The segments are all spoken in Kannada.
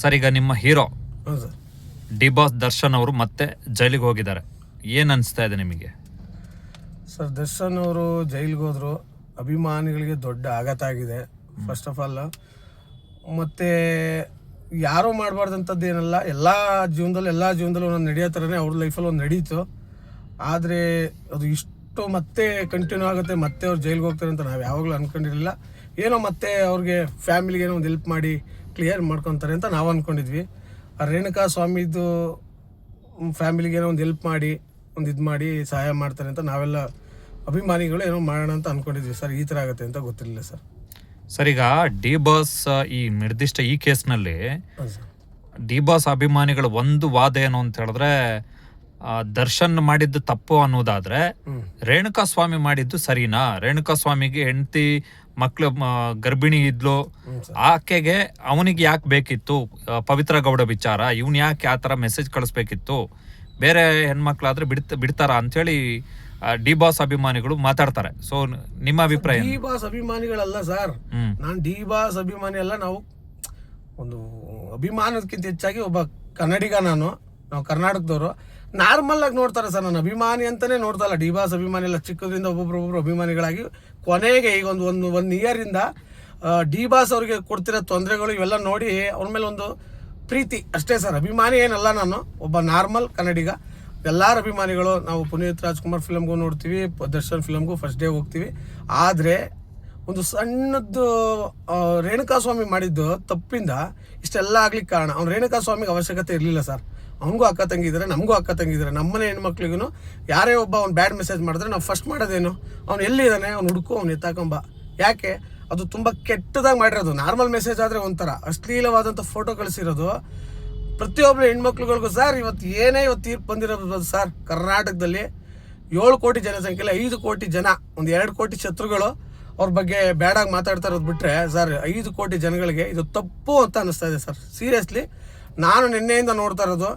ಸರ್ ಈಗ ನಿಮ್ಮ ಹೀರೋ ಹೌದು. ಸರ್ ಡಿ ಬಾಸ್ ದರ್ಶನ್ ಅವರು ಮತ್ತೆ ಜೈಲಿಗೆ ಹೋಗಿದ್ದಾರೆ. ಏನ್ ಅನಿಸ್ತಾ ಇದೆ ನಿಮಗೆ? ಸರ್ ದರ್ಶನ್ ಅವರು ಜೈಲಿಗೆ ಹೋದರು. ಅಭಿಮಾನಿಗಳಿಗೆ ದೊಡ್ಡ ಆಘಾತ ಆಗಿದೆ ಫಸ್ಟ್ ಆಫ್ ಆಲ್ ಮತ್ತು ಯಾರೂ ಮಾಡಬಾರ್ದಂಥದ್ದು ಏನಲ್ಲ ಎಲ್ಲ ಜೀವನದಲ್ಲಿ ಎಲ್ಲ ಜೀವನದಲ್ಲೂ ಒಂದೊಂದು ನಡೆಯೋ ಥರನೇ ಅವ್ರ ಲೈಫಲ್ಲಿ ಒಂದು ನಡೀತು. ಆದರೆ ಅದು ಇಷ್ಟು ಮತ್ತೆ ಕಂಟಿನ್ಯೂ ಆಗುತ್ತೆ ಮತ್ತೆ ಅವ್ರು ಜೈಲಿಗೆ ಹೋಗ್ತಾರೆ ಅಂತ ನಾವು ಯಾವಾಗಲೂ ಅಂದ್ಕೊಂಡಿರಲಿಲ್ಲ ಏನೋ ಮತ್ತೆ ಅವ್ರಿಗೆ ಫ್ಯಾಮಿಲಿಗೆ ಏನೋ ಒಂದು ಹೆಲ್ಪ್ ಮಾಡಿ ಕ್ಲಿಯರ್ ಮಾಡ್ಕೊತಾರೆ ಅಂತ ನಾವು ಅಂದ್ಕೊಂಡಿದ್ವಿ ಆ ರೇಣುಕಾ ಸ್ವಾಮಿದು ಫ್ಯಾಮಿಲಿಗೆ ಏನೋ ಒಂದು ಹೆಲ್ಪ್ ಮಾಡಿ ಒಂದು ಇದು ಮಾಡಿ ಸಹಾಯ ಮಾಡ್ತಾರೆ ಅಂತ ನಾವೆಲ್ಲ ಅಭಿಮಾನಿಗಳು ಏನೋ ಮಾಡೋಣ ಅಂತ ಅನ್ಕೊಂಡಿದ್ವಿ. ಸರ್ ಈ ಥರ ಆಗುತ್ತೆ ಅಂತ ಗೊತ್ತಿರಲಿಲ್ಲ ಸರ್. ಸರ್ ಈಗ ಡಿ ಬಾಸ್ ಈ ನಿರ್ದಿಷ್ಟ ಈ ಕೇಸ್ನಲ್ಲಿ ಡಿ ಬಾಸ್ ಅಭಿಮಾನಿಗಳ ಒಂದು ವಾದ ಏನು ಅಂತ ಹೇಳಿದ್ರೆ ದರ್ಶನ್ ಮಾಡಿದ್ದು ತಪ್ಪು ಅನ್ನೋದಾದ್ರೆ ರೇಣುಕಾ ಸ್ವಾಮಿ ಮಾಡಿದ್ದು ಸರಿನಾ? ರೇಣುಕಾ ಸ್ವಾಮಿಗೆ ಹೆಂಡತಿ ಮಕ್ಳು ಗರ್ಭಿಣಿ ಇದ್ಲು. ಆಕೆಗೆ ಅವನಿಗೆ ಯಾಕೆ ಬೇಕಿತ್ತು? ಪವಿತ್ರ ಗೌಡ ವಿಚಾರ. ಇವ್ನು ಯಾಕೆ ಆ ಥರ ಮೆಸೇಜ್ ಕಳಿಸ್ಬೇಕಿತ್ತು? ಬೇರೆ ಹೆಣ್ಮಕ್ಳಾದ್ರೆ ಬಿಡ್ತ ಬಿಡ್ತಾರ ಅಂಥೇಳಿ ಡಿ ಬಾಸ್ ಅಭಿಮಾನಿಗಳು ಮಾತಾಡ್ತಾರೆ. ಸೊ ನಿಮ್ಮ ಅಭಿಪ್ರಾಯ ಡಿ ಬಾಸ್ ಅಭಿಮಾನಿಗಳಲ್ಲ ಸರ್. ನಾನು ಡಿ ಬಾಸ್ ಅಭಿಮಾನಿ ಅಲ್ಲ ನಾವು ಒಂದು ಅಭಿಮಾನಕ್ಕಿಂತ ಹೆಚ್ಚಾಗಿ ಒಬ್ಬ ಕನ್ನಡಿಗ ನಾನು. ನಾವು ಕರ್ನಾಟಕದವರು ನಾರ್ಮಲ್ ಆಗಿ ನೋಡ್ತಾರೆ ಸರ್ ನಾನು ಅಭಿಮಾನಿ ಅಂತಲೇ ನೋಡ್ತಾ ಇಲ್ಲ ಡಿ ಬಾಸ್ ಅಭಿಮಾನಿ ಎಲ್ಲ ಚಿಕ್ಕದ್ರಿಂದ ಒಬ್ಬೊಬ್ರು ಅಭಿಮಾನಿಗಳಾಗಿ ಕೊನೆಗೆ ಈಗ ಒಂದು ಒಂದು ಒನ್ ಇಯರಿಂದ ಡಿ ಬಾಸ್ ಅವ್ರಿಗೆ ಕೊಡ್ತಿರೋ ತೊಂದರೆಗಳು ಇವೆಲ್ಲ ನೋಡಿ ಅವ್ರ ಮೇಲೆ ಒಂದು ಪ್ರೀತಿ ಅಷ್ಟೇ ಸರ್. ಅಭಿಮಾನಿ ಏನಲ್ಲ ನಾನು, ಒಬ್ಬ ನಾರ್ಮಲ್ ಕನ್ನಡಿಗ. ಎಲ್ಲರ ಅಭಿಮಾನಿಗಳು, ನಾವು ಪುನೀತ್ ರಾಜ್ಕುಮಾರ್ ಫಿಲಮ್ಗೂ ನೋಡ್ತೀವಿ, ದರ್ಶನ್ ಫಿಲಮ್ಗೂ ಫಸ್ಟ್ ಡೇ ಹೋಗ್ತೀವಿ. ಆದರೆ, ಒಂದು ಸಣ್ಣದ್ದು ರೇಣುಕಾಸ್ವಾಮಿ ರೇಣುಕಾ ಸ್ವಾಮಿ ಮಾಡಿದ್ದು ತಪ್ಪಿಂದ ಇಷ್ಟೆಲ್ಲ ಆಗ್ಲಿಕ್ಕೆ ಕಾರಣ. ಅವ್ನು ರೇಣುಕಾ ಸ್ವಾಮಿಗೆ ಅವಶ್ಯಕತೆ ಇರಲಿಲ್ಲ ಸರ್. ಅವನಿಗೂ ಅಕ್ಕ ತಂಗಿದ್ದಾರೆ ನಮಗೂ ಅಕ್ಕ ತಂಗಿದ್ದಾರೆ ನಮ್ಮನೆ ಹೆಣ್ಮಕ್ಳಿಗೂ ಯಾರೇ ಒಬ್ಬ ಅವ್ನು ಬ್ಯಾಡ್ ಮೆಸೇಜ್ ಮಾಡಿದ್ರೆ ನಾವು ಫಸ್ಟ್ ಮಾಡೋದೇನು? ಅವ್ನು ಎಲ್ಲಿದ್ದಾನೆ ಅವ್ನು ಹುಡುಕು, ಅವ್ನು ಎತ್ತಾಕೊಂಬ. ಯಾಕೆ? ಅದು ತುಂಬ ಕೆಟ್ಟದಾಗಿ ಮಾಡಿರೋದು. ನಾರ್ಮಲ್ ಮೆಸೇಜ್ ಆದರೆ ಒಂಥರ. ಅಶ್ಲೀಲವಾದಂಥ ಫೋಟೋ ಕಳಿಸಿರೋದು. ಪ್ರತಿಯೊಬ್ಬರು ಹೆಣ್ಮಕ್ಳುಗಳಿಗೂ ಸರ್ ಇವತ್ತು ಏನೇ ಇವತ್ತು ತೀರ್ಪು ಬಂದಿರೋದು ಸರ್ ಕರ್ನಾಟಕದಲ್ಲಿ ಏಳು ಕೋಟಿ ಜನಸಂಖ್ಯೆಯಲ್ಲಿ ಐದು ಕೋಟಿ ಜನ, ಒಂದು ಎರಡು ಕೋಟಿ ಶತ್ರುಗಳು ಅವ್ರ ಬಗ್ಗೆ ಬ್ಯಾಡಾಗಿ ಮಾತಾಡ್ತಾ ಇರೋದು ಬಿಟ್ಟರೆ ಸರ್ ಐದು ಕೋಟಿ ಜನಗಳಿಗೆ ಇದು ತಪ್ಪು ಅಂತ ಅನ್ನಿಸ್ತಾ ಇದೆ ಸರ್ ಸೀರಿಯಸ್ಲಿ ನಾನು ನಿನ್ನೆಯಿಂದ ನೋಡ್ತಾ ಇರೋದು,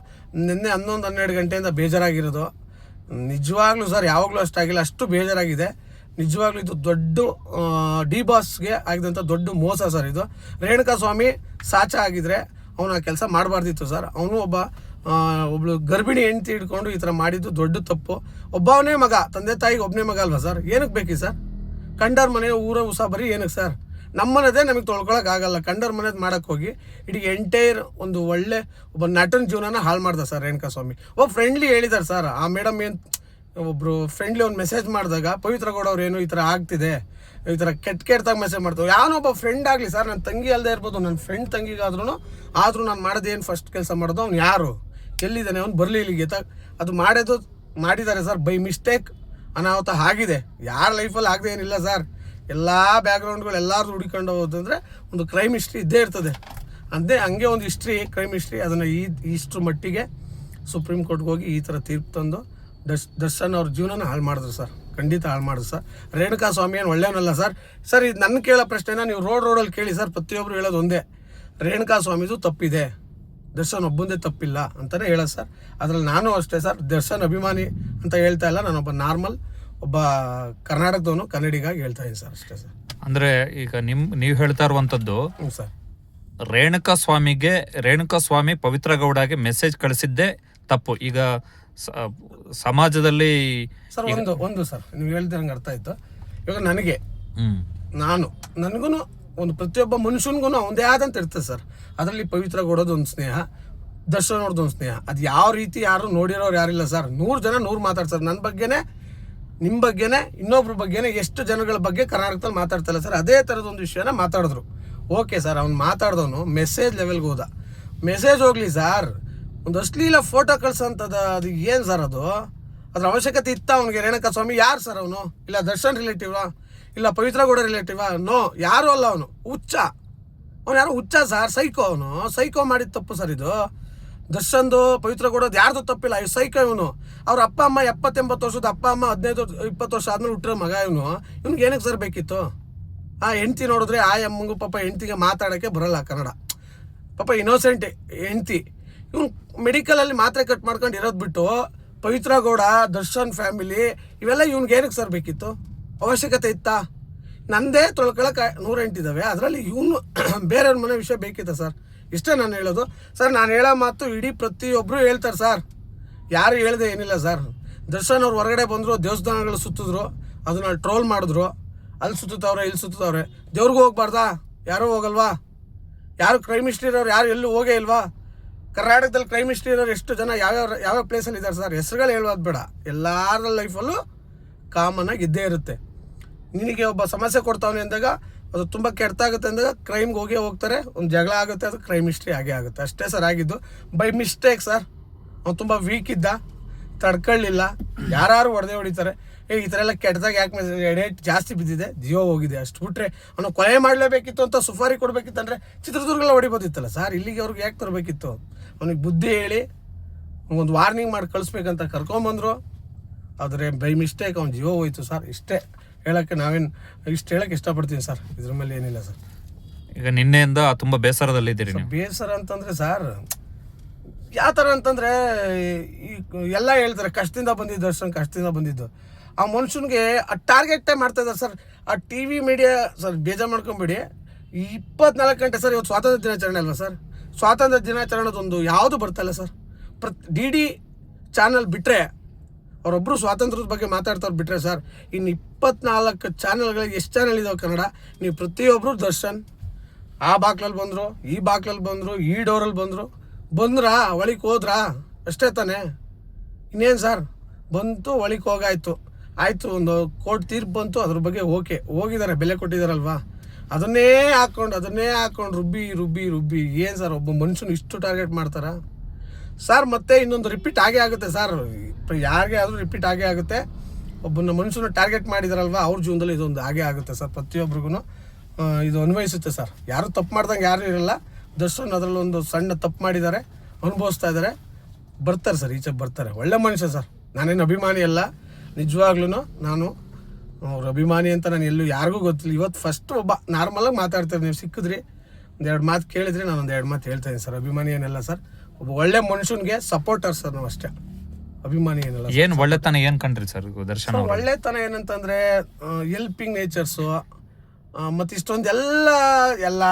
ನಿನ್ನೆ ಹನ್ನೊಂದು, ಹನ್ನೆರಡು ಗಂಟೆಯಿಂದ ಬೇಜಾರಾಗಿರೋದು. ನಿಜವಾಗ್ಲೂ ಸರ್, ಯಾವಾಗಲೂ ಅಷ್ಟಾಗಿಲ್ಲ ಅಷ್ಟು ಬೇಜಾರಾಗಿದೆ. ನಿಜವಾಗ್ಲೂ ಇದು ದೊಡ್ಡ ಡಿ ಬಾಸ್ಗೆ ಆಗಿದಂಥ ದೊಡ್ಡ ಮೋಸ ಸರ್ ಇದು. ರೇಣುಕಾ ಸ್ವಾಮಿ ಸಾಚ ಆಗಿದ್ರೆ ಅವನು ಆ ಕೆಲಸ ಮಾಡಬಾರ್ದಿತ್ತು ಸರ್. ಅವನು ಒಬ್ಬ ಒಬ್ಳು ಗರ್ಭಿಣಿ ಹೆಂಡತಿ ಹಿಡ್ಕೊಂಡು ಈ ಥರ ಮಾಡಿದ್ದು ದೊಡ್ಡ ತಪ್ಪು. ಒಬ್ಬವನೇ ಮಗ, ತಂದೆ ತಾಯಿಗೆ ಒಬ್ಬನೇ ಮಗ ಅಲ್ವಾ ಸರ್? ಏನಕ್ಕೆ ಬೇಕಿ ಸರ್? ಕಂಡರ್ ಮನೆ ಊರ ಉಸಾ ಬರೀ ಏನಕ್ಕೆ ಸರ್? ನಮ್ಮನದೇ ನಮಗೆ ತೊಳ್ಕೊಳಕ್ ಆಗಲ್ಲ ಕಂಡರ್ ಮನೆದ್ ಮಾಡಕ್ ಹೋಗಿ ಇಡೀ ಎಂಟೈರ್ ಒಂದು ಒಳ್ಳೆ ಒಬ್ಬ ನಟನ ಜೀವನನ ಹಾಳು ಮಾಡ್ದ ಸರ್ ರೇಣುಕಾ ಸ್ವಾಮಿ. ಒಬ್ಬ ಫ್ರೆಂಡ್ಲಿ ಹೇಳಿದಾರೆ ಸರ್. ಆ ಮೇಡಮ್ ಏನು ಒಬ್ಬರು ಫ್ರೆಂಡ್ಲಿ ಒಂದು ಮೆಸೇಜ್ ಮಾಡಿದಾಗ ಪವಿತ್ರ ಗೌಡ ಅವ್ರು ಏನು ಈ ಥರ ಆಗ್ತಿದೆ, ಈ ಥರ ಕೆಟ್ಟ ಕೆಟ್ಟದಾಗ ಮೆಸೇಜ್ ಮಾಡ್ತಾರೆ ಯಾವನೊಬ್ಬ ಫ್ರೆಂಡ್ ಆಗಲಿ ಸರ್ ನನ್ನ ತಂಗಿ ಅಲ್ಲದೆ ಇರ್ಬೋದು ನನ್ನ ಫ್ರೆಂಡ್ ತಂಗಿಗಾದ್ರೂ ಆದರೂ ನಾನು ಮಾಡೋದೇನು ಫಸ್ಟ್ ಕೆಲಸ ಮಾಡೋದು ಅವ್ನು ಯಾರು? ಎಲ್ಲಿದ್ದಾನೆ ಅವ್ನು ಬರಲಿ ಇಲ್ಲಿಗೆ ಅದು ಮಾಡೋದು ಮಾಡಿದ್ದಾರೆ ಸರ್ ಬೈ ಮಿಸ್ಟೇಕ್ ಅನಾಹುತ ಆಗಿದೆ. ಯಾರ ಲೈಫಲ್ಲಿ ಆಗದೆ ಏನಿಲ್ಲ ಸರ್. ಎಲ್ಲ ಬ್ಯಾಕ್ಗ್ರೌಂಡ್ಗಳು ಎಲ್ಲಾರು ಹುಡ್ಕೊಂಡು ಹೋದಂದ್ರೆ ಒಂದು ಕ್ರೈಮ್ ಹಿಸ್ಟ್ರಿ ಇದ್ದೇ ಇರ್ತದೆ. ಅಂದೇ ಹಂಗೆ ಒಂದು ಹಿಸ್ಟ್ರಿ ಕ್ರೈಮ್ ಹಿಸ್ಟ್ರಿ ಅದನ್ನು ಈ ಇಷ್ಟು ಮಟ್ಟಿಗೆ ಸುಪ್ರೀಂ ಕೋರ್ಟ್ಗೆ ಹೋಗಿ ಈ ಥರ ತೀರ್ಪು ತಂದು ದರ್ಶ್, ದರ್ಶನ್ ಅವ್ರ ಜೀವನನ ಹಾಳು ಮಾಡಿದ್ರು ಸರ್. ಖಂಡಿತ ಹಾಳು ಮಾಡಿದ್ರು ಸರ್. ರೇಣುಕಾ ಸ್ವಾಮಿ ಏನು ಒಳ್ಳೆಯವನಲ್ಲ ಸರ್. ಸರ್, ಇದು ನನ್ನ ಕೇಳೋ ಪ್ರಶ್ನೆನ ನೀವು ರೋಡ್ ರೋಡಲ್ಲಿ ಕೇಳಿ ಸರ್. ಪ್ರತಿಯೊಬ್ಬರು ಹೇಳೋದು ಒಂದೇ. ರೇಣುಕಾ ಸ್ವಾಮಿದು ತಪ್ಪಿದೆ. ದರ್ಶನ್ ಒಬ್ಬಂದೇ ತಪ್ಪಿಲ್ಲ ಅಂತಲೇ ಹೇಳೋದು ಸರ್. ಅದ್ರಲ್ಲಿ ನಾನು ಅಷ್ಟೇ ಸರ್. ದರ್ಶನ್ ಅಭಿಮಾನಿ ಅಂತ ಹೇಳ್ತಾ ಇಲ್ಲ. ನಾನೊಬ್ಬ ನಾರ್ಮಲ್ ಒಬ್ಬ ಕರ್ನಾಟಕದವನು ಕನ್ನಡಿಗ ಹೇಳ್ತಾ ಇದ್ದೀನಿ ಸರ್ ಅಷ್ಟೇ ಸರ್. ಅಂದ್ರೆ ಈಗ ನಿಮ್ ನೀವು ಹೇಳ್ತಾ ಇರುವಂತದ್ದು ಹ್ಞೂ ಸರ್. ರೇಣುಕಾ ಸ್ವಾಮಿಗೆ ರೇಣುಕಾ ಸ್ವಾಮಿ ಪವಿತ್ರ ಗೌಡಗೆ ಮೆಸೇಜ್ ಕಳಿಸಿದ್ದೇ ತಪ್ಪು. ಈಗ ಸ- ಸಮಾಜದಲ್ಲಿ ಸರ್ ಒಂದು ಒಂದು ಸರ್ ನೀವು ಹೇಳ್ದಂಗೆ ಅರ್ಥ ಆಯ್ತು. ಇವಾಗ ನನಗೆ ಹ್ಮ್. ನಾನು ನನಗೂ ಒಂದು ಪ್ರತಿಯೊಬ್ಬ ಮನುಷ್ಯನಿಗೂ ಒಂದೇ ಆದಂತ ಇರ್ತದೆ ಸರ್. ಅದರಲ್ಲಿ ಪವಿತ್ರ ಕೊಡೋದು ಒಂದು ಸ್ನೇಹ ದರ್ಶನ ಅವ್ರದ್ದು ಒಂದು ಸ್ನೇಹ. ಅದು ಯಾವ ರೀತಿ ಯಾರು ನೋಡಿರೋರು ಯಾರಿಲ್ಲ ಸರ್. ನೂರು ಜನ ನೂರು ಮಾತಾಡ್ತಾರೆ ನನ್ನ ಬಗ್ಗೆನೇ ನಿಮ್ಮ ಬಗ್ಗೆನೇ, ಇನ್ನೊಬ್ರ ಬಗ್ಗೆನೇ ಎಷ್ಟು ಜನಗಳ ಬಗ್ಗೆ ಕರ್ನಾಟಕದಲ್ಲಿ ಮಾತಾಡ್ತಲ್ಲ ಸರ್. ಅದೇ ಥರದ ಒಂದು ವಿಷಯನ ಮಾತಾಡಿದ್ರು. ಓಕೆ ಸರ್ ಅವ್ನು ಮಾತಾಡಿದವನು ಮೆಸೇಜ್ ಲೆವೆಲ್ಗೆ ಹೋದ. ಮೆಸೇಜ್ ಹೋಗ್ಲಿ ಸರ್ ಒಂದು ಅಶ್ಲೀಲ ಫೋಟೋ ಕಳ್ಸೋಂಥದ್ದು ಅದು ಏನು ಸರ್ ಅದು? ಅದ್ರ ಅವಶ್ಯಕತೆ ಇತ್ತ ಅವನಿಗೆ? ರೇಣುಕಾ ಸ್ವಾಮಿ ಯಾರು ಸರ್ ಅವನು? ಇಲ್ಲ ದರ್ಶನ್ ರಿಲೇಟಿವಾ ಇಲ್ಲ ಪವಿತ್ರ ಗೌಡ ರಿಲೇಟಿವಾ ನೋ ಯಾರು ಅಲ್ಲ ಅವನು. ಹುಚ್ಚ. ಅವನು ಯಾರು ಹುಚ್ಚ ಸರ್ ಸೈಕೋ ಅವನು. ಸೈಕೋ ಮಾಡಿದ ತಪ್ಪು ಸರ್ ಇದು. ದರ್ಶನ್ದು ಪವಿತ್ರ ಗೌಡದು ಯಾರ್ದು ತಪ್ಪಿಲ್ಲ. ಇವ್ ಸೈಕ ಇವನು. ಅವ್ರ ಅಪ್ಪ, ಅಮ್ಮ ಎಪ್ಪತ್ತೆಂಬತ್ತು ವರ್ಷದ ಅಪ್ಪ, ಅಮ್ಮ ಹದಿನೈದು ಇಪ್ಪತ್ತು ವರ್ಷ ಆದ್ಮೇಲೆ ಹುಟ್ಟಿರೋ ಮಗ ಇವನು. ಇವ್ನಿಗೆ ಏನಕ್ಕೆ ಸರ್ ಬೇಕಿತ್ತು? ಆ ಹೆಂಡ್ತಿ ನೋಡಿದ್ರೆ ಆ ಅಮ್ಮಂಗು ಪಾಪ ಹೆಂಡ್ತಿಗೆ ಮಾತಾಡೋಕ್ಕೆ ಬರಲ್ಲ ಕನ್ನಡ. ಪಾಪ ಇನ್ನೋಸೆಂಟ್ ಹೆಂಡ್ತಿ. ಇವ್ನು ಮೆಡಿಕಲಲ್ಲಿ ಮಾತ್ರೆ ಕಟ್ ಮಾಡ್ಕೊಂಡು ಇರೋದು ಬಿಟ್ಟು ಪವಿತ್ರ ಗೌಡ, ದರ್ಶನ್ ಫ್ಯಾಮಿಲಿ ಇವೆಲ್ಲ ಇವ್ನಿಗೆ ಏನಕ್ಕೆ ಸರ್ ಬೇಕಿತ್ತು? ಅವಶ್ಯಕತೆ ಇತ್ತಾ? ನಂದೇ ತೊಳ್ಕೊಳಕ್ಕೆ ನೂರೆಂಟಿದ್ದಾವೆ ಅದರಲ್ಲಿ ಇವನು ಬೇರೆಯವ್ರ ಮನೆ ವಿಷಯ ಬೇಕಿತ್ತ ಸರ್? ಇಷ್ಟೇ ನಾನು ಹೇಳೋದು. ಸರ್, ನಾನು ಹೇಳೋ ಮಾತು ಇಡೀ ಪ್ರತಿಯೊಬ್ಬರು ಹೇಳ್ತಾರೆ ಸರ್. ಯಾರು ಹೇಳ್ದೆ ಏನಿಲ್ಲ ಸರ್. ದರ್ಶನ್ ಅವ್ರು ಹೊರಗಡೆ ಬಂದರು, ದೇವಸ್ಥಾನಗಳು ಸುತ್ತಿದ್ರು, ಅದನ್ನ ಟ್ರೋಲ್ ಮಾಡಿದ್ರು. ಅಲ್ಲಿ ಸುತ್ತವ್ರೆ ಇಲ್ಲಿ ಸುತ್ತವ್ರೆ ದೇವ್ರಿಗೂ ಹೋಗ್ಬಾರ್ದಾ? ಯಾರೂ ಹೋಗಲ್ವಾ? ಯಾರು ಕ್ರೈಮ್ ಮಿನಿಸ್ಟ್ರಿ ಇರೋರು ಯಾರು ಎಲ್ಲೂ ಹೋಗೇ ಇಲ್ವಾ? ಕರ್ನಾಟಕದಲ್ಲಿ ಕ್ರೈಮ್ ಮಿನಿಸ್ಟ್ರಿ ಇರೋರು ಎಷ್ಟು ಜನ ಯಾವ್ಯಾವ ಯಾವ್ಯಾವ ಪ್ಲೇಸಲ್ಲಿ ಇದ್ದಾರೆ ಸರ್? ಹೆಸರುಗಳು ಹೇಳೋದು ಬೇಡ. ಎಲ್ಲರ ಲೈಫಲ್ಲೂ ಕಾಮನ್ ಆಗಿ ಇದ್ದೇ ಇರುತ್ತೆ. ನಿನಗೆ ಒಬ್ಬ ಸಮಸ್ಯೆ ಕೊಡ್ತಾವನೆ ಅಂದಾಗ ಅದು ತುಂಬ ಕೆಟ್ಟಾಗುತ್ತೆ ಅಂದಾಗ ಕ್ರೈಮ್ಗೆ ಹೋಗಿ ಹೋಗ್ತಾರೆ. ಒಂದು ಜಗಳ ಆಗುತ್ತೆ ಅದು ಕ್ರೈಮ್ ಹಿಸ್ಟ್ರಿ ಆಗೇ ಆಗುತ್ತೆ. ಅಷ್ಟೇ ಸರ್ ಆಗಿದ್ದು. ಬೈ ಮಿಸ್ಟೇಕ್ ಸರ್ ಅವ್ನು ತುಂಬ ವೀಕ್ ಇದ್ದ. ತಡ್ಕೊಳ್ಳಿಲ್ಲ ಯಾರು ಹೊಡೆದೇ ಹೊಡಿತಾರೆ. ಏ, ಈ ಥರ ಎಲ್ಲ ಕೆಟ್ಟದಾಗ ಯಾಕೆ ಎಡೆ ಜಾಸ್ತಿ ಬಿದ್ದಿದೆ. ಜಿಯೋ ಹೋಗಿದೆ. ಅಷ್ಟು ಬಿಟ್ರೆ ಅವನು ಕೊಲೆ ಮಾಡಲೇಬೇಕಿತ್ತು ಅಂತ ಸುಫಾರಿ ಕೊಡಬೇಕಿತ್ತಂದ್ರೆ ಚಿತ್ರದುರ್ಗಲ್ಲ ಹೊಡಿಬೋದಿತ್ತಲ್ಲ ಸರ್ ಇಲ್ಲಿಗೆ ಅವ್ರಿಗೆ ಯಾಕೆ ತರಬೇಕಿತ್ತು? ಅವನಿಗೆ ಬುದ್ಧಿ ಹೇಳಿ ಒಂದು ವಾರ್ನಿಂಗ್ ಮಾಡಿ ಕಳಿಸ್ಬೇಕಂತ ಕರ್ಕೊಂಬಂದರು. ಆದರೆ ಬೈ ಮಿಸ್ಟೇಕ್ ಅವ್ನು ಜಿಯೋ ಹೋಯ್ತು ಸರ್ ಇಷ್ಟೇ. ಹೇಳೋಕ್ಕೆ ನಾವೇನು ಇಷ್ಟು ಹೇಳಕ್ಕೆ ಇಷ್ಟಪಡ್ತೀನಿ ಸರ್. ಇದ್ರ ಮೇಲೆ ಏನಿಲ್ಲ ಸರ್. ಈಗ ನಿನ್ನೆಯಿಂದ ತುಂಬಾ ಬೇಸರದಲ್ಲಿದ್ದೀರಿ ನೀವು. ಬೇಸರ ಅಂತಂದರೆ ಸರ್ ಯಾವ ಥರ ಅಂತಂದರೆ ಈ ಎಲ್ಲ ಹೇಳ್ತಾರೆ ಕಷ್ಟದಿಂದ ಬಂದಿದ್ದು ದರ್ಶನ್ ಕಷ್ಟದಿಂದ ಬಂದಿದ್ದು. ಆ ಮನುಷ್ಯನಿಗೆ ಆ ಟಾರ್ಗೆಟೇ ಮಾಡ್ತಾ ಇದ್ದಾರೆ ಸರ್. ಆ ಟಿ ವಿ ಮೀಡಿಯಾ ಸರ್ ಬೇಜಾರು ಮಾಡ್ಕೊಂಬಿಡಿ. ಈ ಇಪ್ಪತ್ನಾಲ್ಕು ಗಂಟೆ ಸರ್ ಇವತ್ತು ಸ್ವಾತಂತ್ರ್ಯ ದಿನಾಚರಣೆ ಅಲ್ವಾ ಸರ್? ಸ್ವಾತಂತ್ರ್ಯ ದಿನಾಚರಣೆದೊಂದು ಯಾವುದು ಬರ್ತಾಯಿಲ್ಲ ಸರ್. ಪ್ರತಿ ಡಿ ಡಿ ಚಾನಲ್ ಬಿಟ್ಟರೆ ಅವರೊಬ್ಬರು ಸ್ವಾತಂತ್ರ್ಯದ ಬಗ್ಗೆ ಮಾತಾಡ್ತಾರೆ ಬಿಟ್ಟರೆ ಸರ್ ಇನ್ನು ಇಪ್ಪತ್ನಾಲ್ಕು ಚಾನಲ್ಗಳಿಗೆ ಎಷ್ಟು ಚಾನಲ್ ಇದಾವೆ ಕನ್ನಡ? ನೀವು ಪ್ರತಿಯೊಬ್ಬರು ದರ್ಶನ್, ಆ ಬಾಕ್ಲಲ್ಲಿ ಬಂದರು, ಈ ಬಾಕ್ಲಲ್ಲಿ ಬಂದರು, ಈ ಡೋರಲ್ಲಿ ಬಂದರು. ಬಂದ್ರಾ? ಒಳಗೆ ಹೋದ್ರಾ? ಅಷ್ಟೇ ತಾನೇ? ಇನ್ನೇನು ಸರ್? ಬಂತು ಒಳಗೆ ಹೋಗಾಯ್ತು. ಆಯಿತು, ಒಂದು ಕೋರ್ಟ್ ತೀರ್ಪು ಬಂತು, ಅದ್ರ ಬಗ್ಗೆ ಓಕೆ. ಹೋಗಿದ್ದಾರೆ ಬೆಲೆ ಕೊಟ್ಟಿದ್ದಾರಲ್ವಾ ಅದನ್ನೇ ಹಾಕ್ಕೊಂಡು ಅದನ್ನೇ ಹಾಕ್ಕೊಂಡು ರುಬ್ಬಿ ರುಬ್ಬಿ ರುಬ್ಬಿ. ಏನು ಸರ್, ಒಬ್ಬ ಮನುಷ್ಯನ ಇಷ್ಟು ಟಾರ್ಗೆಟ್ ಮಾಡ್ತಾರಾ? ಸರ್ ಮತ್ತೆ ಇನ್ನೊಂದು ರಿಪೀಟ್ ಆಗೇ ಆಗುತ್ತೆ ಸರ್ ಯಾರಿಗೆ ಆದರೂ ರಿಪೀಟ್ ಆಗೇ ಆಗುತ್ತೆ. ಒಬ್ಬನ ಮನುಷ್ಯನ ಟಾರ್ಗೆಟ್ ಮಾಡಿದಾರಲ್ವ, ಅವ್ರ ಜೀವನದಲ್ಲಿ ಇದೊಂದು ಆಗೇ ಆಗುತ್ತೆ ಸರ್ ಪ್ರತಿಯೊಬ್ಬರಿಗೂ ಇದು ಅನ್ವಯಿಸುತ್ತೆ ಸರ್ ಯಾರು ತಪ್ಪು ಮಾಡ್ದಂಗೆ ಯಾರು ಇರಲ್ಲ. ದರ್ಶನ್ ಅದರಲ್ಲಿ ಒಂದು ಸಣ್ಣ ತಪ್ಪು ಮಾಡಿದ್ದಾರೆ ಅನುಭವಿಸ್ತಾ ಇದ್ದಾರೆ ಬರ್ತಾರೆ ಸರ್ ಈಚೆ ಬರ್ತಾರೆ. ಒಳ್ಳೆ ಮನುಷ್ಯ ಸರ್ ನಾನೇನು ಅಭಿಮಾನಿ ಅಲ್ಲ. ನಿಜವಾಗ್ಲೂ ನಾನು ಅವ್ರ ಅಭಿಮಾನಿ ಅಂತ ನಾನು ಎಲ್ಲೂ ಯಾರಿಗೂ ಗೊತ್ತಿಲ್ಲ. ಇವತ್ತು ಫಸ್ಟ್ ಒಬ್ಬ ನಾರ್ಮಲಾಗಿ ಮಾತಾಡ್ತೀರಿ ನೀವು ಸಿಕ್ಕಿದ್ರಿ ಒಂದೆರಡು ಮಾತು ಕೇಳಿದ್ರಿ ನಾನು ಒಂದೆರಡು ಮಾತು ಹೇಳ್ತಾ ಇದ್ದೀನಿ ಸರ್ ಅಭಿಮಾನಿ ಏನೆಲ್ಲ ಸರ್ ಒಬ್ಬ ಒಳ್ಳೆ ಮನುಷ್ಯನಿಗೆ ಸಪೋರ್ಟರ್ ಸರ್ ನಾವು ಅಷ್ಟೇ. ಅಭಿಮಾನಿ ಏನಲ್ಲ ಏನ್ ಒಳ್ಳೆತನ ಏನ್ ಕಂಡ್ರಿ ಸರ್ ದರ್ಶನ್ ಅವರು? ಒಳ್ಳೆತನ ಏನಂತಂದ್ರೆ ಎಲ್ಪಿಂಗ್ ನೇಚರ್ಸು ಮತ್ತು ಇಷ್ಟೊಂದು ಎಲ್ಲ ಎಲ್ಲ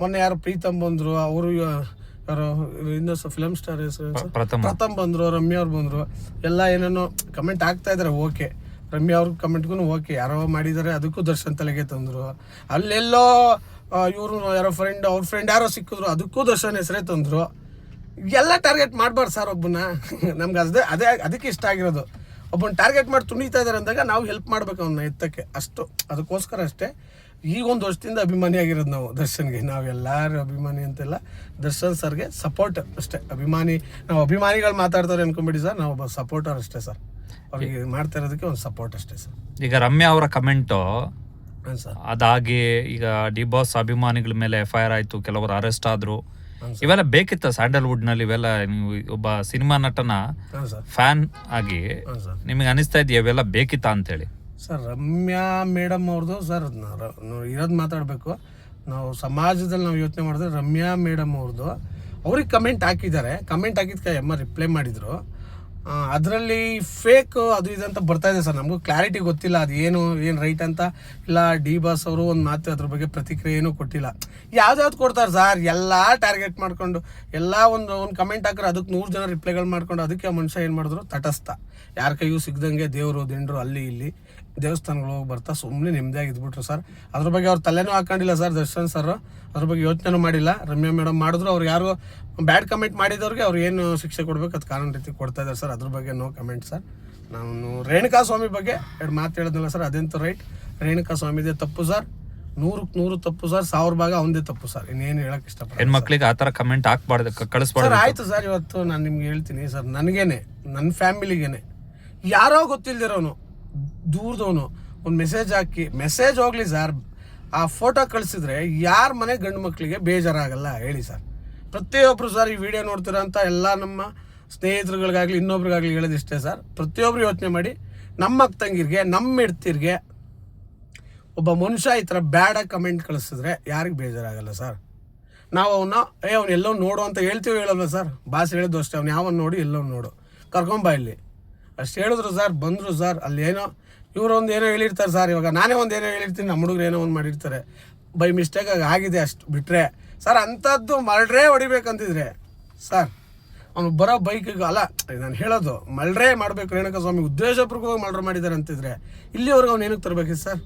ಮೊನ್ನೆ ಯಾರು ಪ್ರೀತಮ್ ಬಂದರು ಅವರು ಯಾರು ಇನ್ನೊಂದು ಫಿಲಮ್ ಸ್ಟಾರ್ ಹೆಸರು ಏನು ಸರ್? ಪ್ರಥಮ. ಪ್ರಥಮ್ ಬಂದರು ರಮ್ಯಾ ಅವ್ರು ಬಂದರು. ಎಲ್ಲ ಏನೇನೋ ಕಮೆಂಟ್ ಆಗ್ತಾ ಇದ್ದಾರೆ ಓಕೆ ರಮ್ಯ ಅವ್ರ ಕಮೆಂಟ್ಗೂ ಓಕೆ ಯಾರೋ ಮಾಡಿದ್ದಾರೆ ಅದಕ್ಕೂ ದರ್ಶನ್ ತಲೆಗೆ ತಂದರು. ಅಲ್ಲೆಲ್ಲೋ ಇವರು ಯಾರೋ ಫ್ರೆಂಡ್ ಅವ್ರ ಫ್ರೆಂಡ್ ಯಾರೋ ಸಿಕ್ಕಿದ್ರು ಅದಕ್ಕೂ ದರ್ಶನ್ ಹೆಸರೇ ತಂದರು. ಎಲ್ಲ ಟಾರ್ಗೆಟ್ ಮಾಡಬಾರ್ದು ಸರ್ ಒಬ್ಬನ ನಮ್ಗೆ ಅದೇ ಅದೇ ಅದಕ್ಕೆ ಇಷ್ಟ ಆಗಿರೋದು. ಒಬ್ಬನ ಟಾರ್ಗೆಟ್ ಮಾಡಿ ತುಣಿತಾ ಇದ್ದಾರೆ ಅಂದಾಗ ನಾವು ಹೆಲ್ಪ್ ಮಾಡ್ಬೇಕು ಅವನ್ನ ಎತ್ತಕ್ಕೆ. ಅಷ್ಟು ಅದಕ್ಕೋಸ್ಕರ ಅಷ್ಟೇ. ಈಗ ಒಂದು ವರ್ಷದಿಂದ ಅಭಿಮಾನಿ ಆಗಿರೋದು ನಾವು ದರ್ಶನ್ಗೆ. ನಾವೆಲ್ಲರೂ ಅಭಿಮಾನಿ ಅಂತೆಲ್ಲ ದರ್ಶನ್ ಸರ್ಗೆ ಸಪೋರ್ಟ್ ಅಷ್ಟೇ. ಅಭಿಮಾನಿ ನಾವು ಅಭಿಮಾನಿಗಳು ಮಾತಾಡ್ತಾರೆ ಅನ್ಕೊಂಬಿಡಿ ಸರ್ ನಾವು ಒಬ್ಬ ಸಪೋರ್ಟರ್ ಅಷ್ಟೇ ಸರ್ ಅವ್ರಿಗೆ ಮಾಡ್ತಾ ಇರೋದಕ್ಕೆ ಒಂದು ಸಪೋರ್ಟ್ ಅಷ್ಟೇ ಸರ್ ಈಗ ರಮ್ಯಾ ಅವರ ಕಮೆಂಟು ಹಾಂ ಸರ್ ಅದಾಗಿ ಈಗ ಡಿ ಬಾಸ್ ಅಭಿಮಾನಿಗಳ ಮೇಲೆ ಎಫ್ ಐ ಆರ್ ಆಯಿತು ಕೆಲವರು ಅರೆಸ್ಟ್ ಆದ್ರು. ಇವೆಲ್ಲ ಬೇಕಿತ್ತ ಸ್ಯಾಂಡಲ್ವುಡ್ನಲ್ಲಿ ಇವೆಲ್ಲ ನೀವು ಒಬ್ಬ ಸಿನಿಮಾ ನಟನ ಹಾಂ ಸರ್. ಫ್ಯಾನ್ ಆಗಿ ಹಾಂ ಸರ್. ನಿಮಗೆ ಅನಿಸ್ತಾ ಇದೆಯಾ ಇವೆಲ್ಲ ಬೇಕಿತ್ತಾ ಅಂತೇಳಿ? ಸರ್ ರಮ್ಯಾ ಮೇಡಮ್ ಅವ್ರದ್ದು ಸರ್ ಇರೋದು ಮಾತಾಡಬೇಕು. ನಾವು ಸಮಾಜದಲ್ಲಿ ನಾವು ಯೋಚನೆ ಮಾಡಿದ್ರೆ ರಮ್ಯಾ ಮೇಡಮ್ ಅವ್ರದ್ದು ಅವ್ರಿಗೆ ಕಮೆಂಟ್ ಹಾಕಿದ್ದಾರೆ. ಕಮೆಂಟ್ ಹಾಕಿದ್ಕೆ ಅಮ್ಮ ರಿಪ್ಲೈ ಮಾಡಿದರು. ಅದರಲ್ಲಿ ಫೇಕ್ ಅದು ಇದು ಅಂತ ಬರ್ತಾ ಇದೆ ಸರ್. ನಮಗೂ ಕ್ಲಾರಿಟಿ ಗೊತ್ತಿಲ್ಲ, ಅದು ಏನು ಏನು ರೈಟ್ ಅಂತ. ಇಲ್ಲ ಡಿ ಬಾಸ್ ಅವರು ಒಂದು ಮಾತು ಅದ್ರ ಬಗ್ಗೆ ಪ್ರತಿಕ್ರಿಯೆ ಏನೂ ಕೊಟ್ಟಿಲ್ಲ. ಯಾವ್ದಾವ್ದು ಕೊಡ್ತಾರೆ ಸರ್? ಎಲ್ಲ ಟಾರ್ಗೆಟ್ ಮಾಡಿಕೊಂಡು, ಎಲ್ಲ ಒಂದು ಒಂದು ಕಮೆಂಟ್ ಹಾಕಿದ್ರೆ ಅದಕ್ಕೆ ನೂರು ಜನ ರಿಪ್ಲೈಗಳು ಮಾಡ್ಕೊಂಡು, ಅದಕ್ಕೆ ಮನುಷ್ಯ ಏನು ಮಾಡಿದ್ರು? ತಟಸ್ಥ. ಯಾರ ಕೈಯೂ ಸಿಗ್ದಂಗೆ ದೇವರು, ದಿಂಡ್ರು ಅಲ್ಲಿ, ಇಲ್ಲಿ. ದೇವಸ್ಥಾನಗಳು ಹೋಗಿ ಬರ್ತಾ ಸುಮ್ಮನೆ ನೆಮ್ಮದಿಯಾಗಿ ಇದ್ಬಿಟ್ರು ಸರ್. ಅದ್ರ ಬಗ್ಗೆ ಅವ್ರು ತಲೆನೂ ಹಾಕೊಂಡಿಲ್ಲ ಸರ್ ದರ್ಶನ್ ಸರ್ ಅದ್ರ ಬಗ್ಗೆ ಯೋಚನೆನೂ ಮಾಡಿಲ್ಲ. ರಮ್ಯಾ ಮೇಡಮ್ ಮಾಡಿದ್ರು. ಅವ್ರು ಯಾರು ಬ್ಯಾಡ್ ಕಮೆಂಟ್ ಮಾಡಿದವ್ರಿಗೆ ಅವ್ರು ಏನು ಶಿಕ್ಷೆ ಕೊಡ್ಬೇಕು ಅದು ಕಾನೂನು ರೀತಿ ಕೊಡ್ತಾ ಇದ್ದಾರೆ ಸರ್. ಅದ್ರ ಬಗ್ಗೆ ನೋ ಕಮೆಂಟ್ ಸರ್. ನಾನು ರೇಣುಕಾ ಸ್ವಾಮಿ ಬಗ್ಗೆ ಎರಡು ಮಾತು ಹೇಳಿದ್ನಲ್ಲ ಸರ್ ಅದಂತೂ ರೈಟ್. ರೇಣುಕಾ ಸ್ವಾಮಿದೇ ತಪ್ಪು ಸರ್. ನೂರಕ್ಕೆ ನೂರು ತಪ್ಪು ಸರ್. ಸಾವಿರ ಭಾಗ ಒಂದೇ ತಪ್ಪು ಸರ್. ಇನ್ನೇನು ಹೇಳಕ್ ಇಷ್ಟಪಡ್ತೀನಿ ಹೆಣ್ಮಕ್ಳಿಗೆ ಥರ ಕಮೆಂಟ್ ಹಾಕ್ಬಾರ್ದು ಕಳಿಸ್ಬಾರ್ದು ಆಯ್ತು ಸರ್. ಇವತ್ತು ನಾನು ನಿಮ್ಗೆ ಹೇಳ್ತೀನಿ ಸರ್. ನನಗೇನೆ ನನ್ನ ಫ್ಯಾಮಿಲಿಗೇನೆ. ಯಾರೋ ಗೊತ್ತಿಲ್ದಿರೋನು. ದೂರದವನು. ಒಂದು ಮೆಸೇಜ್ ಹಾಕಿ ಮೆಸೇಜ್ ಹೋಗ್ಲಿ ಸರ್ ಆ ಫೋಟೋ ಕಳಿಸಿದ್ರೆ ಯಾರ ಮನೆ ಗಂಡು ಮಕ್ಕಳಿಗೆ ಬೇಜಾರಾಗಲ್ಲ ಹೇಳಿ ಸರ್ ಪ್ರತಿಯೊಬ್ಬರು ಸರ್ ಈ ವಿಡಿಯೋ ನೋಡ್ತಿರೋ ಅಂತ ಎಲ್ಲ ನಮ್ಮ ಸ್ನೇಹಿತರುಗಳಿಗಾಗಲಿ, ಇನ್ನೊಬ್ರಿಗಾಗಲಿ ಹೇಳೋದಿಷ್ಟೇ ಸರ್ ಪ್ರತಿಯೊಬ್ಬರು ಯೋಚನೆ ಮಾಡಿ, ನಮ್ಮ ಅಕ್ಕ ತಂಗಿರ್ಗೆ, ನಮ್ಮ ಇಡ್ತಿರ್ಗೆ ಒಬ್ಬ ಮನುಷ್ಯ ಈ ಥರ ಬ್ಯಾಡ ಕಮೆಂಟ್ ಕಳಿಸಿದ್ರೆ ಯಾರಿಗೆ ಬೇಜಾರಾಗಲ್ಲ ಸರ್ ನಾವು ಅವನ್ನ ಏ, ಅವ್ನು ಎಲ್ಲೋ ನೋಡು ಅಂತ ಹೇಳ್ತೀವಿ ಹೇಳಲ್ವ ಸರ್ ಬಾಸ್ ಹೇಳಿದ್ದು ಅಷ್ಟೇ, ಅವ್ನು ಯಾವನ್ನ ನೋಡಿ ಎಲ್ಲೋ ನೋಡು. ಕರ್ಕೊಂಬ ಇಲ್ಲಿ. ಅಷ್ಟು ಹೇಳಿದ್ರು ಸರ್, ಬಂದರು ಸರ್, ಅಲ್ಲಿ ಏನೋ ಇವರು ಒಂದು ಏನೋ ಹೇಳಿರ್ತಾರೆ ಸರ್, ಇವಾಗ ನಾನೇ ಒಂದು ಏನೋ ಹೇಳಿರ್ತೀನಿ ನಮ್ಮ ಹುಡುಗರು ಏನೋ ಒಂದು ಮಾಡಿರ್ತಾರೆ. ಬೈ ಮಿಸ್ಟೇಕ್ ಆಗಿ ಆಗಿದೆ ಅಷ್ಟು ಬಿಟ್ಟರೆ ಸರ್ ಅಂಥದ್ದು ಮಲ್ಡ್ರೇ ಹೊಡಿಬೇಕಂತಿದ್ರೆ. ಸರ್, ಅವನು ಬರೋ ಬೈಕಿಗೆ ಅಲ್ಲ ನಾನು ಹೇಳೋದು ಮಲ್ಡ್ರೇ ಮಾಡಬೇಕು ರೇಣುಕ ಸ್ವಾಮಿ, ಉದ್ದೇಶಪೂರ್ವಕವಾಗಿ ಮಲ್ಡ್ರ್ ಮಾಡಿದ್ದಾರೆ ಅಂತಿದ್ರೆ, ಇಲ್ಲಿವರೆಗೆ ಅವ್ನು ಏನಕ್ಕೆ ತರಬೇಕು ಸರ್?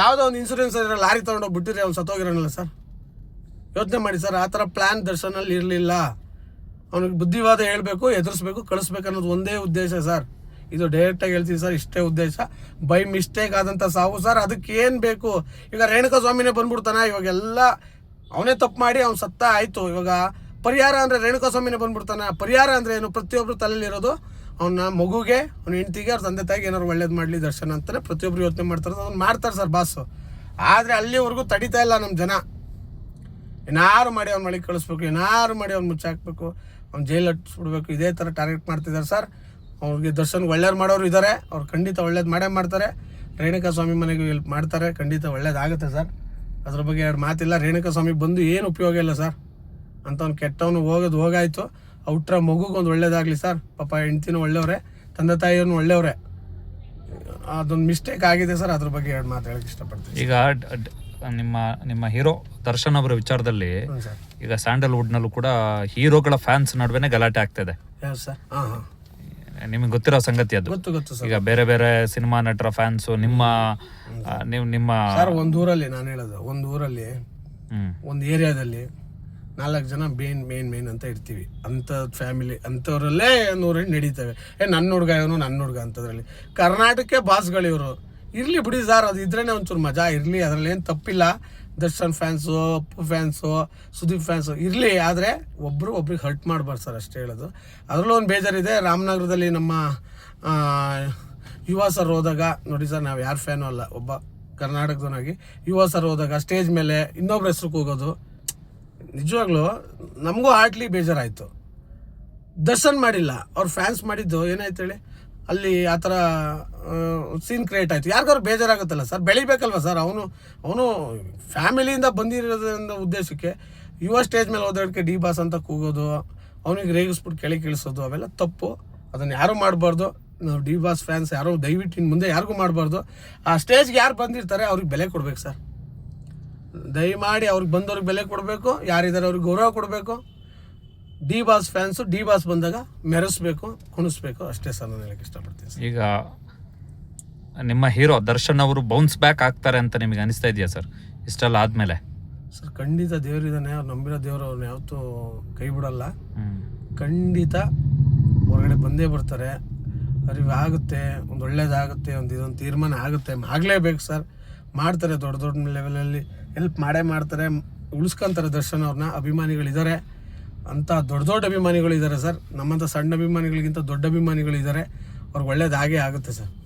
ಯಾವುದೋ ಒಂದು ಇನ್ಸೂರೆನ್ಸ್ ಇದ್ರೆ ಲಾರಿ ತೊಗೊಂಡೋಗಿ ಬಿಟ್ಟಿದ್ರೆ ಅವ್ನು ಸತ್ತೋಗಿರೋನಲ್ಲ ಸರ್? ಯೋಚನೆ ಮಾಡಿ ಸರ್, ಆ ಥರ ಪ್ಲ್ಯಾನ್ ದರ್ಶನಲ್ಲಿ ಇರಲಿಲ್ಲ. ಅವನಿಗೆ ಬುದ್ಧಿವಾದ ಹೇಳಬೇಕು, ಎದುರಿಸ್ಬೇಕು, ಕಳಿಸ್ಬೇಕು ಅನ್ನೋದು ಒಂದೇ ಉದ್ದೇಶ ಸರ್. ಇದು ಡೈರೆಕ್ಟಾಗಿ ಹೇಳ್ತೀವಿ ಸರ್, ಇಷ್ಟೇ ಉದ್ದೇಶ. ಬೈ ಮಿಸ್ಟೇಕ್ ಆದಂಥ ಸಾವು ಸರ್, ಅದಕ್ಕೆ ಏನು ಬೇಕು? ಈಗ ರೇಣುಕಾ ಸ್ವಾಮಿನೇ ಬಂದ್ಬಿಡ್ತಾನ, ಇವಾಗೆಲ್ಲ ಅವನೇ ತಪ್ಪು ಮಾಡಿ ಅವ್ನು ಸತ್ತ ಆಯಿತು. ಇವಾಗ ಪರಿಹಾರ ಅಂದರೆ ರೇಣುಕಾ ಸ್ವಾಮಿನೇ ಬಂದ್ಬಿಡ್ತಾನೆ. ಪರಿಹಾರ ಅಂದರೆ ಏನು? ಪ್ರತಿಯೊಬ್ಬರು ತಲೆಯಲ್ಲಿ ಇರೋದು ಅವನ ಮಗುಗೆ, ಅವ್ನ ಹೆಂಡತಿಗೆ, ಅವ್ರ ತಂದೆ ತಾಯಿಗೆ ಏನಾದ್ರು ಒಳ್ಳೇದು ಮಾಡಲಿ ದರ್ಶನ ಅಂತಾನೆ ಪ್ರತಿಯೊಬ್ಬರು ಯೋಚನೆ ಮಾಡ್ತಾರೆ. ಅದನ್ನ ಮಾಡ್ತಾರೆ ಸರ್ ಬಾಸು ಆದರೆ ಅಲ್ಲಿವರೆಗೂ ತಡಿತಾ ಇಲ್ಲ ನಮ್ಮ ಜನ. ಏನಾರು ಮಾಡಿ ಅವ್ನ ಮಳಿಗೆ ಕಳಿಸ್ಬೇಕು, ಏನಾರು ಮಾಡಿ ಅವ್ನು ಮುಚ್ಚಾಕ್ಬೇಕು. ಅವ್ನು ಜೈಲು ಹಚ್ಚಿಬಿಡ್ಬೇಕು ಇದೇ ಥರ ಟಾರ್ಗೆಟ್ ಮಾಡ್ತಿದ್ದಾರೆ ಸರ್ ಅವ್ರಿಗೆ ದರ್ಶನ್ ಒಳ್ಳೇದು ಮಾಡೋರು ಇದ್ದಾರೆ ಅವ್ರು ಖಂಡಿತ ಒಳ್ಳೇದು ಮಾಡೇ ಮಾಡ್ತಾರೆ. ರೇಣುಕಾ ಸ್ವಾಮಿ ಮನೆಗೆ ಹೆಲ್ಪ್ ಮಾಡ್ತಾರೆ. ಖಂಡಿತ ಒಳ್ಳೇದಾಗುತ್ತೆ ಸರ್ ಅದ್ರ ಬಗ್ಗೆ ಎರಡು ಮಾತಿಲ್ಲ. ರೇಣುಕಾ ಸ್ವಾಮಿ ಬಂದು ಏನು ಉಪಯೋಗ ಇಲ್ಲ ಸರ್ ಅಂಥವ್ನು ಕೆಟ್ಟವನು ಹೋಗೋದು ಹೋಗಾಯ್ತು. ಔಟ್ರ ಮಗುಗೆ ಒಂದು ಒಳ್ಳೇದಾಗಲಿ ಸರ್ ಪಾಪ ಹೆಂಡ್ತಿನೂ ಒಳ್ಳೆಯವ್ರೆ ತಂದೆ ತಾಯಿಯವ್ರನ್ನ ಒಳ್ಳೆಯವ್ರೆ ಅದೊಂದು ಮಿಸ್ಟೇಕ್ ಆಗಿದೆ ಸರ್ ಅದ್ರ ಬಗ್ಗೆ ಎರಡು ಮಾತು ಹೇಳಕ್ಕೆ ಇಷ್ಟಪಡ್ತೀನಿ. ಈಗ ನಿಮ್ಮ ನಿಮ್ಮ ಹೀರೋ ದರ್ಶನ್ ಅವರ ವಿಚಾರದಲ್ಲಿ ಈಗ ಸ್ಯಾಂಡಲ್ವುಡ್ ನಲ್ಲೂ ಕೂಡ ಹೀರೋಗಳ ಫ್ಯಾನ್ಸ್ ನಡುವೆನೆ ಗಲಾಟೆ ಆಗ್ತಿದೆ. ನಿಮಗೆ ಗೊತ್ತಿರೋ ಸಂಗತಿ ಅದು. ಗೊತ್ತು ಗೊತ್ತು ಸರ್. ಈಗ ಬೇರೆ ಬೇರೆ ಸಿನಿಮಾ ನಟರ ಫ್ಯಾನ್ಸ್ ನಿಮ್ಮ ನೀವು ನಿಮ್ಮ ಸರ್ ಒಂದು ಊರಲ್ಲಿ ನಾನು ಹೇಳೋದು ಒಂದು ಊರಲ್ಲಿ ಒಂದು ಏರಿಯಾದಲ್ಲಿ ನಾಲ್ಕು ಜನ ಮೇನ್ ಮೇನ್ ಮೇನ್ ಅಂತ ಇರ್ತೀವಿ. ಅಂತ ಫ್ಯಾಮಿಲಿ ಅಂಥವ್ರಲ್ಲೇ ನೂರ ನಡೀತವೆ. ಏ ನನ್ನ ಹುಡುಗ ಇವನು ನನ್ನ ಹುಡುಗ ಅಂತದ್ರಲ್ಲಿ. ಕರ್ನಾಟಕ ಬಾಸ್ಗಳು ಇವರು ಇರಲಿ ಬಿಡಿ ಸರ್, ಅದು ಇದ್ರೇನೆ ಒಂಚೂರು ಮಜಾ, ಇರಲಿ, ಅದರಲ್ಲಿ ಏನು ತಪ್ಪಿಲ್ಲ. Darshan fans Appu fans Sudeep fans ಇರಲಿ, ಆದರೆ ಒಬ್ಬರು ಒಬ್ರಿಗೆ ಹರ್ಟ್ ಮಾಡಬಾರ್ದು ಸರ್, ಅಷ್ಟೇ ಹೇಳೋದು. ಅದರಲ್ಲೂ ಒಂದು ಬೇಜಾರಿದೆ, ರಾಮನಗರದಲ್ಲಿ ನಮ್ಮ ಯುವ ಸರ್ ಹೋದಾಗ, ನೋಡಿ ಸರ್, ನಾವು ಯಾರು ಫ್ಯಾನು ಅಲ್ಲ, ಒಬ್ಬ ಕರ್ನಾಟಕದವನಾಗಿ, ಯುವ ಸರ್ ಹೋದಾಗ ಸ್ಟೇಜ್ ಮೇಲೆ ಇನ್ನೊಬ್ರ ಹೆಸ್ರು ಕೂಗೋದು ನಿಜವಾಗ್ಲೂ ನಮಗೂ ಹಾರ್ಟ್ಲಿ ಬೇಜಾರಾಯಿತು. ದರ್ಶನ್ ಮಾಡಿಲ್ಲ, ಅವ್ರ ಫ್ಯಾನ್ಸ್ ಮಾಡಿದ್ದು, ಏನಾಯ್ತು ಹೇಳಿ? ಅಲ್ಲಿ ಆ ಥರ ಸೀನ್ ಕ್ರಿಯೇಟ್ ಆಯಿತು. ಯಾರಿಗಾರು ಬೇಜಾರಾಗುತ್ತಲ್ಲ ಸರ್? ಬೆಳಿಬೇಕಲ್ವ ಸರ್? ಅವನು ಅವನು ಫ್ಯಾಮಿಲಿಯಿಂದ ಬಂದಿರೋದ್ರಿಂದ ಉದ್ದೇಶಕ್ಕೆ ಯುವ ಸ್ಟೇಜ್ ಮೇಲೆ ಓದಾಡಕ್ಕೆ ಡಿ ಬಾಸ್ ಅಂತ ಕೂಗೋದು, ಅವನಿಗೆ ರೇಗಿಸ್ಬಿಟ್ಟು ಕೆಳಗೆ ಇಳಿಸೋದು ಅವೆಲ್ಲ ತಪ್ಪು. ಅದನ್ನು ಯಾರು ಮಾಡಬಾರ್ದು. ನಾವು ಡಿ ಬಾಸ್ ಫ್ಯಾನ್ಸ್ ಯಾರೋ ದಯವಿಟ್ಟು ಇನ್ನು ಮುಂದೆ ಯಾರಿಗೂ ಮಾಡಬಾರ್ದು. ಆ ಸ್ಟೇಜ್ಗೆ ಯಾರು ಬಂದಿರ್ತಾರೆ, ಅವ್ರಿಗೆ ಬೆಲೆ ಕೊಡ್ಬೇಕು ಸರ್. ದಯಮಾಡಿ ಅವ್ರಿಗೆ ಬಂದವ್ರಿಗೆ ಬೆಲೆ ಕೊಡಬೇಕು, ಯಾರಿದ್ದಾರೆ ಅವ್ರಿಗೆ ಗೌರವ ಕೊಡಬೇಕು. D Boss fans D Boss ಬಂದಾಗ ಮೆರೆಸ್ಬೇಕು ಕುಣಿಸ್ಬೇಕು. ಅಷ್ಟೇ ಸರ್ ನಾನು ಹೇಳಕ್ಕೆ ಇಷ್ಟಪಡ್ತೀನಿ ಸರ್ ಈಗ ನಿಮ್ಮ ಹೀರೋ ದರ್ಶನ್ ಅವರು ಬೌನ್ಸ್ ಬ್ಯಾಕ್ ಆಗ್ತಾರೆ ಅಂತ ನಿಮಗೆ ಅನಿಸ್ತಾ ಇದೆಯಾ ಸರ್ ಇಷ್ಟೆಲ್ಲ ಆದ್ಮೇಲೆ? ಸರ್ ಖಂಡಿತ ದೇವರಿದ್ದಾನೆ ಅವ್ರು ನಂಬಿರೋ ದೇವರು ಅವ್ರನ್ನ ಯಾವತ್ತೂ ಕೈ ಬಿಡಲ್ಲ. ಖಂಡಿತ ಹೊರಗಡೆ ಬಂದೇ ಬರ್ತಾರೆ. ಅರಿವು ಆಗುತ್ತೆ ಒಂದು ಒಳ್ಳೇದಾಗುತ್ತೆ ಒಂದು ಇದೊಂದು ತೀರ್ಮಾನ ಆಗುತ್ತೆ. ಆಗಲೇಬೇಕು ಸರ್ ಮಾಡ್ತಾರೆ ದೊಡ್ಡ ದೊಡ್ಡ ಲೆವೆಲಲ್ಲಿ ಹೆಲ್ಪ್ ಮಾಡೇ ಮಾಡ್ತಾರೆ. ಉಳಿಸ್ಕೊಂತಾರೆ ದರ್ಶನ್ ಅವ್ರನ್ನ ಅಭಿಮಾನಿಗಳಿದ್ದಾರೆ ಅಂಥ ದೊಡ್ಡ ದೊಡ್ಡ ಅಭಿಮಾನಿಗಳು ಇದ್ದಾರೆ ಸರ್. ನಮ್ಮಂಥ ಸಣ್ಣ ಅಭಿಮಾನಿಗಳಿಗಿಂತ ದೊಡ್ಡ ಅಭಿಮಾನಿಗಳು ಇದ್ದಾರೆ ಅವ್ರಿಗೆ ಒಳ್ಳೇದಾಗೇ ಆಗುತ್ತೆ ಸರ್.